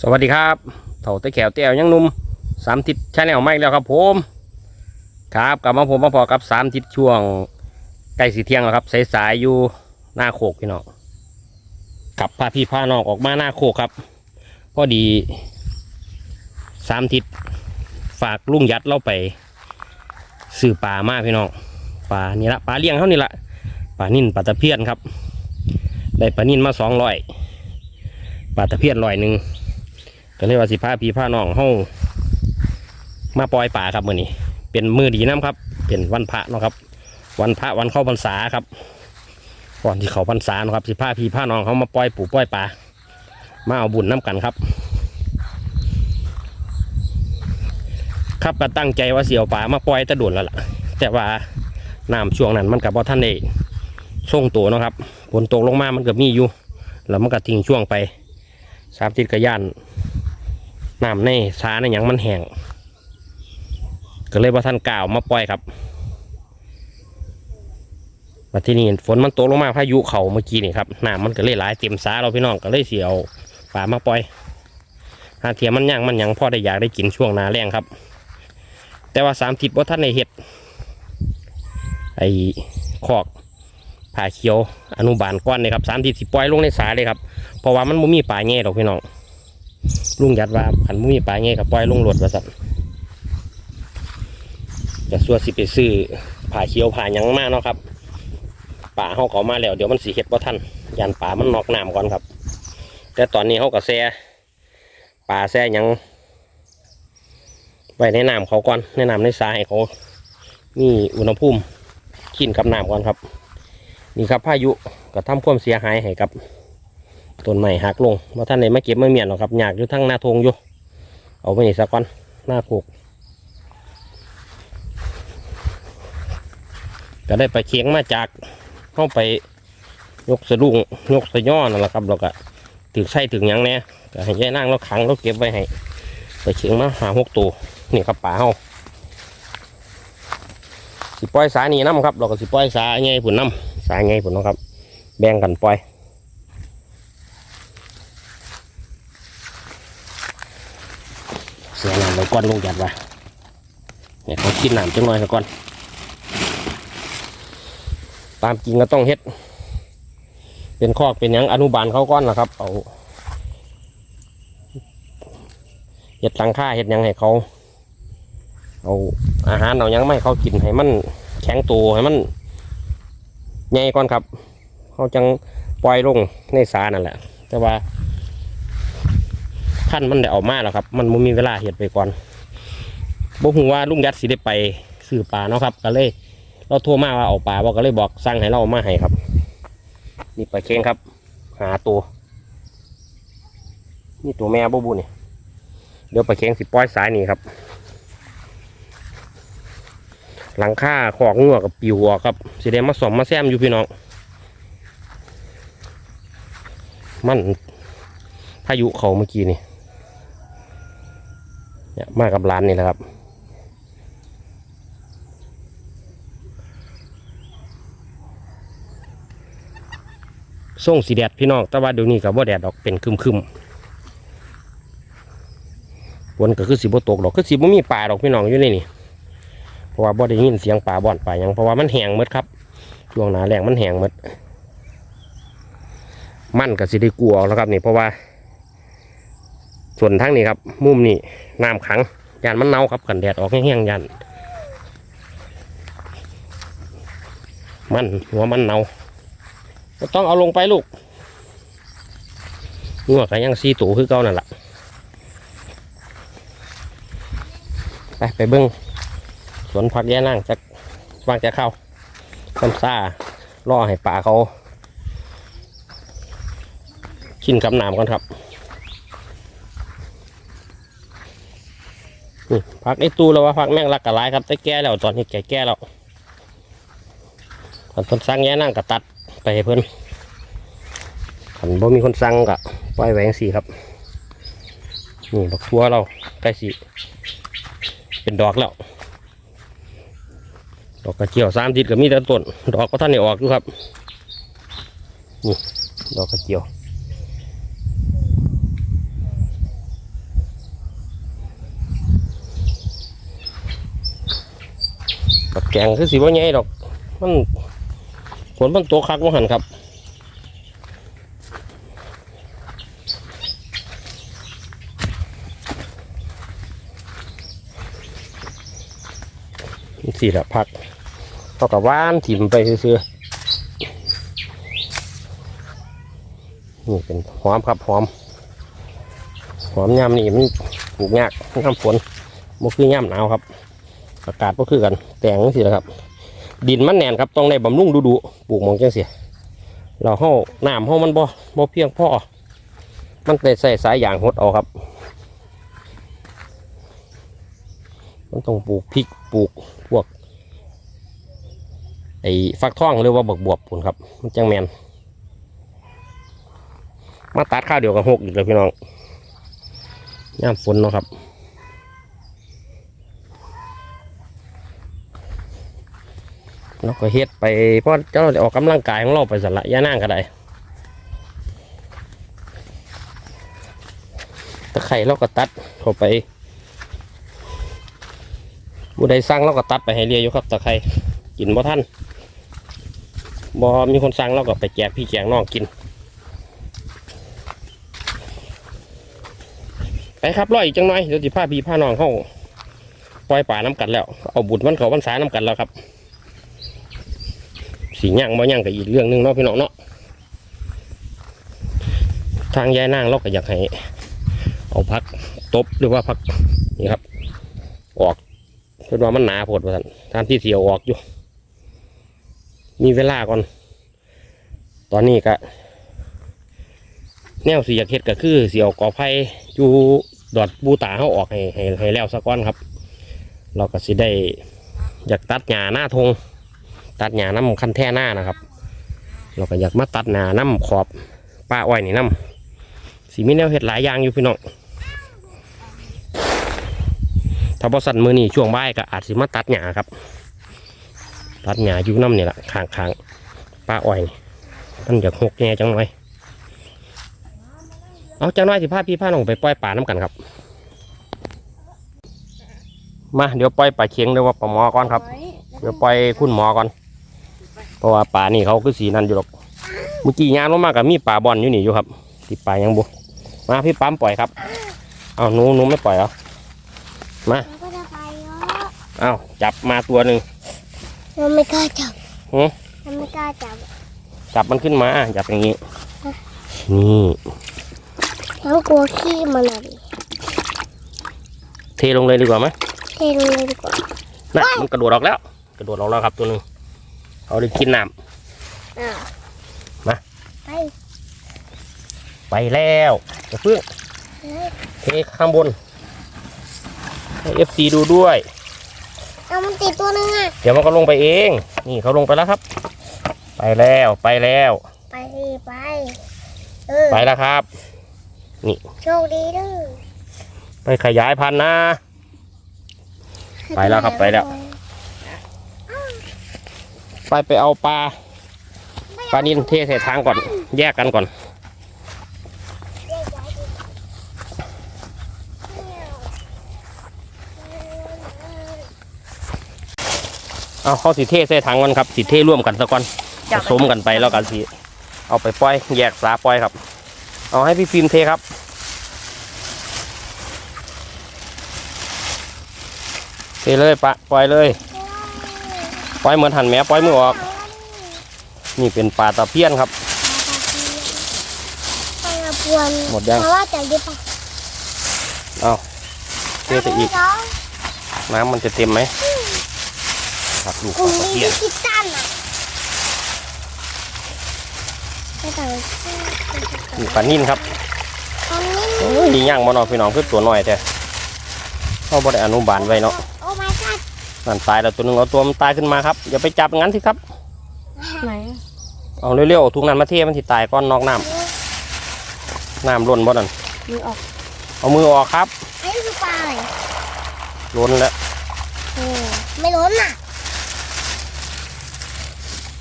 สวัสดีครับเถ่าตะแขวเตี้ยวยังนุ่มสามทิศชาแนลไม่แล้วครับผมครับกลับมาผมมาพอกับสามทิศช่วงใกล้สีเที่ยงแล้วครับสายๆอยู่หน้าโคกพี่น้องขับพาพี่พาน้องออกมาหน้าโคกครับพอดีสามทิศฝากลุงยัดเราไปซื้อปลามาพี่น้องปลานี่ละปลาเลี้ยงเขานี่ละปลานิ่นปลาตะเพียนครับ ได้ปลานิ่นมาสองร้อยปลาตะเพียนร้อยหนึ่ง ก็เลยว่าสิพาพี่พาน้องเฮามาปล่อยป่าครับมื้อนี้ เป็นมือดีน้ำครับ เป็นวันพระเนาะครับ วันพระวันเข้าพรรษาครับก่อนที่เขาพรรษาเนาะครับสิพาพี่พาน้องเขามาปล่อยปู่ปล่อยป่ามาเอาบุญน้ำกันครับ ครับก็ตั้งใจว่าเสียวป่ามาปล่อยตะด่วนแล้วล่ะ แต่ว่าน้ำช่วงนั้นมันกับว่าท่านได้ส่งตัวเนาะครับฝนตกลงมามันก็มีอยู่แล้วมันก็ทิ้งช่วงไปสามทิศกระยาน น้ำในสาในหยังมันแห้งก็เลยว่าท่านกล่าวมาปล่อยครับมาที่นี่ฝนมันตกลงมาพายุเขาเมื่อกี้นี่ครับน้ำมันก็เลยหลายเต็มสาเราพี่น้องก็เลยเสียวป่ามาปล่อยหาเทียมมันย่างมันยังพ่อได้อยากได้กินช่วงนาแรงครับ แต่ว่าสามทิศว่าท่านในเห็ดไอ้คอกผ่าเขียวอนุบาลก้อนนี่ครับสามทิศสิปล่อยลงในสาเลยครับเพราะว่ามันบ่มีปลาแง่ดอกพี่น้อง ลุงยัดว่าขันบ่มีปลาแง่กับปล่อยลงรถว่าสั่นจะส่วนสิไปซื้อผ่าเขียวผ่ายังมากเนาะครับป่าเฮาเขามาแล้วเดี๋ยวมันสิเฮ็ดบ่ทันยันป่ามันนอกน้ำก่อนครับ แต่ตอนนี้เฮาก็แซ่ปลาแซ่ยังไว้ในน้ำเขาก่อนในน้ำในทรายเขามีอุณหภูมิขินกับน้ำก่อนครับ นี่ครับพายุก็ทำความเสียหายให้กับ ต้นใหม่หักลงว่าท่านไหนมาเก็บไม่เมียนหรอกครับอยากอยู่ทั้งหน้าทงอยู่ เอาไปนี่สักก่อนหน้าผูกก็ได้ไปเคียงมาจากเข้าไปยกสะดุ้งยกสะย่อนั่นแหละครับเราก็ถึงไส้ถึงยังแน่ก็ให้ยายนั่งเราขังเราเก็บไว้ให้ไปเคียงมาหาหกตัวนี่ครับป่าเฮาสิปล่อยสายนี่น้ำครับเราก็สิปล่อยสายไงผุนน้ำสายไงผุนนะครับ แบ่งกันปล่อย เสียน้ำไปก่ อนลงจัดว่าเนี่ยเขากินน้ำจังหน่อยก่อนตามจริงก็ต้องเฮ็ด เป็นคอกเป็นยังอนุบาลเขาก่อนนะครับ เอาเฮ็ดหลังค่าเฮ็ดยังให้เขา เอาอาหารเอายังไม่เขากินให้มันแข็งตัวให้มันใหญ่ก่อนครับเขาจังปล่อยลงในสานั่นแหละ แต่ว่า ท่านมันได้ออกมาแล้วครับ มันบ่มีเวลาเห็ดไปก่อนบ่ฮู้ว่าลุงยัดสิได้ไปซื้อปลาเนาะครับ ก็เลย เราโทรมาว่าเอาปลาบอกก็เลยบอกสั่งให้เราเอามาให้ครับ นี่ปลาเค็งครับ หาตัวนี่ตัวแม่บ่บุนี่เดี๋ยวปลาเค็งสิปล่อยสายนี่ครับ หลังค่าของงัวกับปิวออกครับสิได้มาสอมมาแซมอยู่พี่น้องมันพายุเขาเมื่อกี้นี่ เนี่ยมากับร้านนี่แหละครับ ส่งสีแดดพี่น้อง แต่ว่าเดี๋ยวนี้กับว่าแดดดอกเป็นคึมคึมๆฝนก็คือสีบ่ตกดอกคือสีบ่มีป่าดอกพี่น้องอยู่ในนี่เพราะว่าบ่ได้ยินเสียงป่าบ่อนป่ายังเพราะว่ามันแห้งหมดครับช่วงหนาแรงมันแห้งหมดมันก็สิได้กลัวแล้วครับนี่เพราะว่า ส่วนทั้งนี้ครับ มุมนี่น้ำขังยานมันเน่าครับกันแดดออกแห้งๆยันมันหัวมันเน่าก็ต้องเอาลงไปลูกงัวก็ยังซีตูคือเก่านั่นแหละไปไปเบิ้งสวนผักแย่นั่งจะวางจะเข้าซ้ำซ่าล่อให้ป่าเขากินกับน้ำก่อนครับ นี่พักไอ้ตู้แล้วว่าพักแม่งรักกะลายครับแต่แก่แล้วตอนนี้แก่แก่แล้วขันคนสั่งแย่นั่งก็ตัดไปเพิ่อนขันบ่มีคนสั่งก็ปล่อยไว้จังสีครับนี่ดอกทัวเราใกล้สิเป็นดอกแล้ว ดอกกระเจียวสามทิศก็มีแต่ต้นดอกก็ท่านได้ออกอยู่ครับนี่ดอกกระเจียว กงคือสีว่าไงดอก มันฝนมันตัวคักว่าหันครับสี่ละพักเท่ากับว่านถิ่มไปซื้อๆนี่เป็นหอมครับหอมหอมยามนี่มันปลูกยากยามฝนมันคือยามหนาวครับ อากาศก็คือกันแต่งสิละครับ ดินมันแน่นครับต้องได้บำรุงดูๆปลูกมองจังเสียเราเฮาน้ำเฮามันบ่บ่เพียงพอมันได้ใส่สายยางหดเอาครับ มันต้องปลูกพริกปลูกพวกไอ้ฟักทองหรือว่าบักบวบปุ่นครับมันจังแมนมาตัดข้าวเดียวกับหกอีกเลยพี่น้องย่ามฝนเนาะครับ เราก็เฮ็ดไปเพราะเจ้าเราได้ออกกำลังกายของเราไปสันละย่านั่งก็ได้ตะไคร่เราก็ตัดเข้าไปบุได้สั่งเราก็ตัดไปให้เรียอยู่ครับตะไคร่กินบ่ท่านบ่มีคนสั่งเราก็ไปแจกพี่แจกน้องกินไปครับรออีกจังหน่อยเดี๋ยวสิพาพี่พาน้องเข้าปล่อยป่าน้ำกันแล้ว เอาบุตรมันเขาวันสาน้ำกันแล้วครับ สีย่างบ่ย่างกับอีกเรื่องหนึงเนาะพี่น้องเนาะทางยายนางเราก็อยากให้เอาพักตบหรือว่าพักนี่ครับ ออกเพราะว่ามันหนาโพดว่าท่านทานที่เสียวออกอยู่ มีเวลาก่อน ตอนนี้ก็แนวสีอยากเฮ็ดก็คือเสียวกอไผ่อยู่ดอดบูตาเขาออกให้ให้ให้แล้วสักก้อนครับ เราก็สิได้อยากตัดหญ้าหน้าทง ตัดหญ้าน้ำคันแท่หน้านะครับเราก็อยากมาตัดหญ้าน้ำขอบป้าอ้อยนี่น้ำสีมีแนวเห็ดหลายอย่างอยู่พี่น้องถ้าบอสันมือนี่ช่วงบ่ายก็อาจสิมาตัดหญ้าครับ ตัดหญ้าอยู่น้ำนี่แหละข้างข้างๆป้าอ้อยมันอยากหกแง่จังไยเอาจังน้อยสิพาพี่พาน้องไปปล่อยป่าน้ำกันครับมาเดี๋ยวปล่อยป่าเชียงหรือว่าปลาหมอก่อนครับ เดี๋ยวปล่อยคุณหมอก่อน เพราะว่าป่านี่เขาคือสีนั่นอยู่หรอกเมื่อกี้ยางลงมากับมีป่าบอลอยู่นี่อยู่ครับติดป่ายังบุมาพี่ปั๊มปล่อยครับเอาหนูหนูไม่ปล่อยเหรอแล้วก็จะไปเนาะเอาจับมาตัวหนึ่งเราไม่กล้าจับหือเราไม่กล้าจับ จับมันขึ้นมาจับอย่างนี้นี่ทั้งกลัวขี้มันอะดิเทลงเลยดีกว่าไหมเทลงเลยดีกว่าน่ะมันกระโดดออกแล้ว กระโดดออกแล้วครับตัวหนึ่ง เอาได้กินน้อ่ามาไปำไปแล้วจะเพิ่งเฮ้ยเทข้างบนให้เอฟซีดูด้วย เอามันติดตัวนึงอะ เดี๋ยวมันก็ลงไปเอง นี่เขาลงไปแล้วครับ ไปแล้วไปแล้ว ไปสิไป เออ ไปแล้วครับ โชคดีเด้อ ไปขยายพันธุ์นะ ไปแล้วครับไปแล้ว ไปไปเอาปลาปลานินเทใส่ทางก่อน แยกกันก่อน เอาเขาสิเทใส่ถังก่อนครับสิเทร่วมกันซะก่อนผสมกันไปแล้วกันสิเอาไปปล่อย แยกสาปล่อยครับ เอาให้พี่ฟิล์มเทครับเทเลยปะปล่อยเลย ปล่อยเหมือนหันแหม่ปล่อยมือออก นี่เป็นปลาตะเพียนครับไปกับพวนหมดยังเพราะว่าจับได้ปะเอาเทไปอีก น้ำมันจะเต็มไหมครับดูปกลุ่ลามตะนี้เพียนคิดตันอะไปต่างนี่ปลานิ่นครับตอนนี้โอ้ยย่างบ่เนาะพี่น้องคือตัวน้อยแท้เขาบ่ได้อนุบาลไว้เนาะโอ้ my god นั่นตายแล้วตัวหนึงเอาตัวมันตายขึ้นมาครับอย่าไปจับงั้นสิครับ ไหนเอาเร็วๆเอาถุงนั้นมาเทมันสิตายก้อนนอกน้ำน้ำล้นบ่นั่นมือออก เอามือออกครับอันนี้คือปลาอะไรล้นแล้วเออไม่ล้นอะ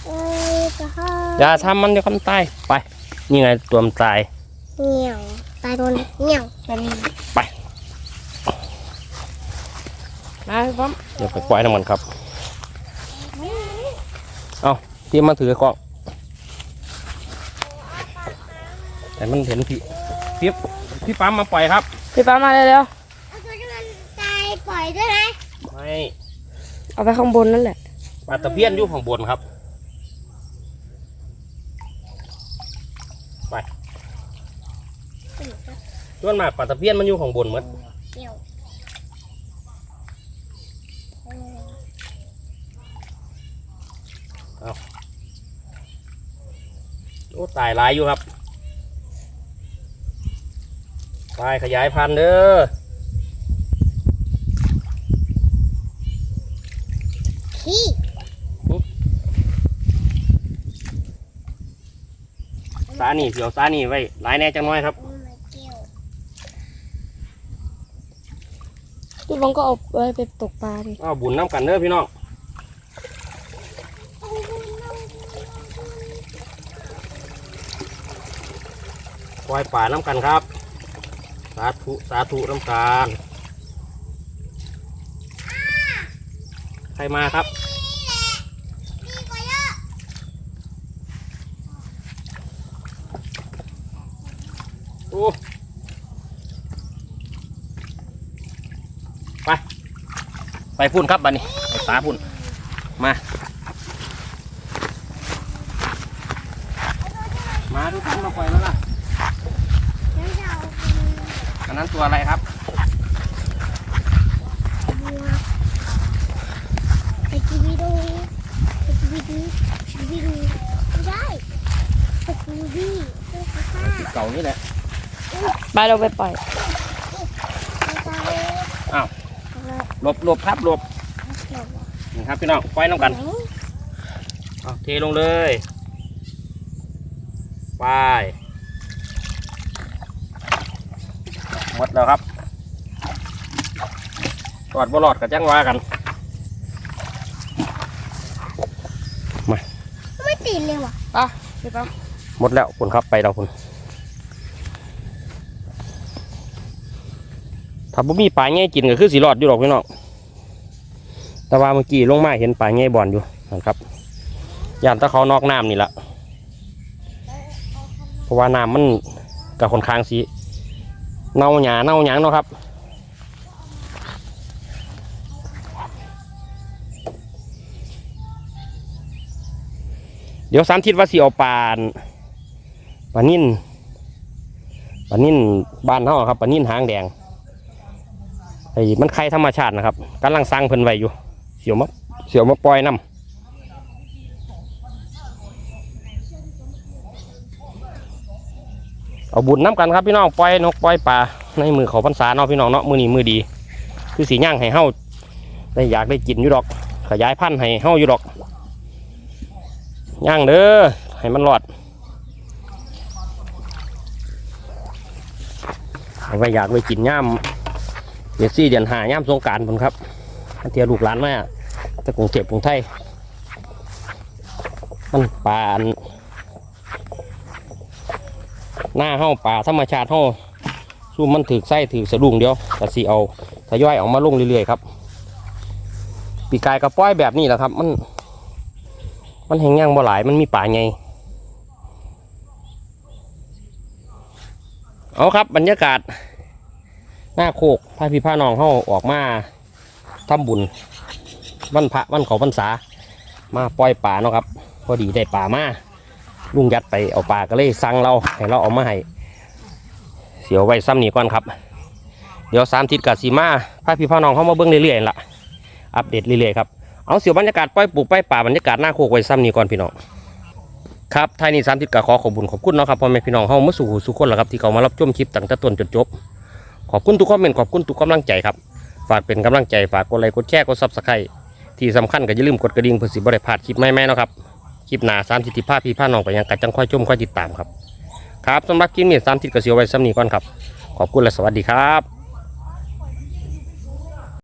เอ้ยจะให้อย่าทำมันเดี๋ยวมันตายไปนี่ไงตัวมันตายเหนียวตายโดนเหนียวเป็นไป มาพี่ป้อมเดี๋ยวไปปล่อยน้ำมันครับ เอาพี่มาถือกล้องแต่มันเห็นพี่พี่พี่ปั๊มมาปล่อยครับ พี่ป้ามาเร็วเอาตัวที่มันตายปล่อยด้วยไหมไม่ๆเอาไปข้างบนนั่นแหละ ปลาตะเพียนอยู่ข้างบนครับ ไปส่วนมากปลาตะเพียนมันอยู่ข้างบนหมด เกี่ยวเออ โอ้ตายหลายอยู่ครับไปขยายพันธุ์เด้อขี้สานี่เดี๋ยวสานี่ไว้หลายแน่จังน้อยครับมันมาเกี่ยวพี่บองก็เอาไว้ไปตกปลาดิอ้าวบุญน้ำกันเด้อพี่น้อง ปล่อยป่าน้ำกันครับ สาธุสาธุน้ำกันใครมาครับโอ้ไป ไปพุ่นครับบันนี้ไปตาพุ่น มา มาทุกท่านมาปล่อยแล้วล่ะ งั้นจะเอาเป็น อันนั้นตัวอะไรครับบัวไปกีบีดูไปกีบีดูกีบีดูไม่ได้ไปกีบีเพื่อฆ่าติดเก่านี่แหละไปเราไปปล่อยไปตายอ้าวเอาเลยหลบหลบครับหลบเกี่ยวนี่ครับพี่น้องปล่อยน้ำกันไหนเอาเทลงเลยไป หมดแล้วครับรอดบ่รอดกับจังว่ากันไม่ติดเลยว่ะอะพี่ป้าหมดแล้วคุณครับไปเราคุณถ้าบ่มีปลาแง่กินก็คือสีรอดอยู่หรอกพี่น้องแต่ว่าเมื่อกี้ลงมาเห็นปลาแง่บอลอยู่นะครับย่านตะเขานอกน้ำนี่แหละเพราะว่าน้ำมันกับคนค้างสี เน่าหยาเน่าหยางเนาะครับเดี๋ยวสามทิศว่าสิเอาปานปานิ่นปานิ่นบ้านเฮาครับปานิ่นหางแดงไอ้มันไข่ธรรมชาตินะครับกำลังสร้างเพิ่นไว้อยู่ เสียวมาเสียวมาปล่อยน้ำ เอาบุญน้ำกันครับพี่น้องปล่อยนกปล่อยปลาในมือเขาพรรษาเนาะพี่น้องเนาะมือนี้มือดี คือสีย่างให้เฮาได้อยากได้กินอยู่ดอก ขยายพันธุ์ให้เฮาอยู่ดอกย่างเด้อให้มันรอดเอาไว้อยากไปกินย่ำเดือนสี่เดือนหาย่ำสงการผมครับเทียลูกหลานมาแตะกรุงเทพกรุงไทยมันปาอัน หน้าเฮ้าป่าธรรมชาติเฮ้าสู้มันถือไส้ถือสะดุ้งเดียวแต่สีเอาทยอยออกมาลงเรื่อยๆครับ ปีกายกระป้อยแบบนี้แหละครับ มัน มันแห้งย่างบ่หลายมันมีป่าไงเอาครับบรรยากาศ หน้าโคกพาพี่พาน้องเข้าออกมาทำบุญวันพระวันเขาพรรษา มาปล่อยป่าเนาะครับ พอดีได้ป่ามา ลุงยัดไปเอาป่าก็เลยสั่งเราให้เราเอามาให้เสียวไว้ซ้ำนี่ก่อนครับ เดี๋ยวสามทิศกับสีมาพาพี่พาน้องเข้ามาเบิ้งเรื่อยๆล่ะอัปเดตเรื่อยๆครับเอาเสียวบรรยากาศปล่อยปลูกปล่อยป่าบรรยากาศหน้าโคกไว้ซ้ำนี่ก่อนพี่น้องครับท้ายนี้สามทิศกะขอขอบุญขอบคุณเนาะครับพ่อแม่พี่น้องเฮามาสู่หูสู่คนแล้วครับที่เขามารับชมคลิปตั้งแต่ต้นจนจบขอบคุณทุกคอมเมนต์ขอบคุณทุกกำลังใจครับฝากเป็นกำลังใจฝากกดไลค์กดแชร์กดซับสไครต์ที่สำคัญก็อย่าลืมกดกระดิ่งเพื่อสิบริพลาดคลิปใหม่ๆนะครับ คลิปหน้าสามสิทธิภาพี่พาน้องไปยังกัดจังค่อยชมค่อยติดตามครับ ครับสำหรับคลิปนี้สามทิศกะเสียวไว้ซ้ำนี้ก่อนครับ ขอบคุณและสวัสดีครับ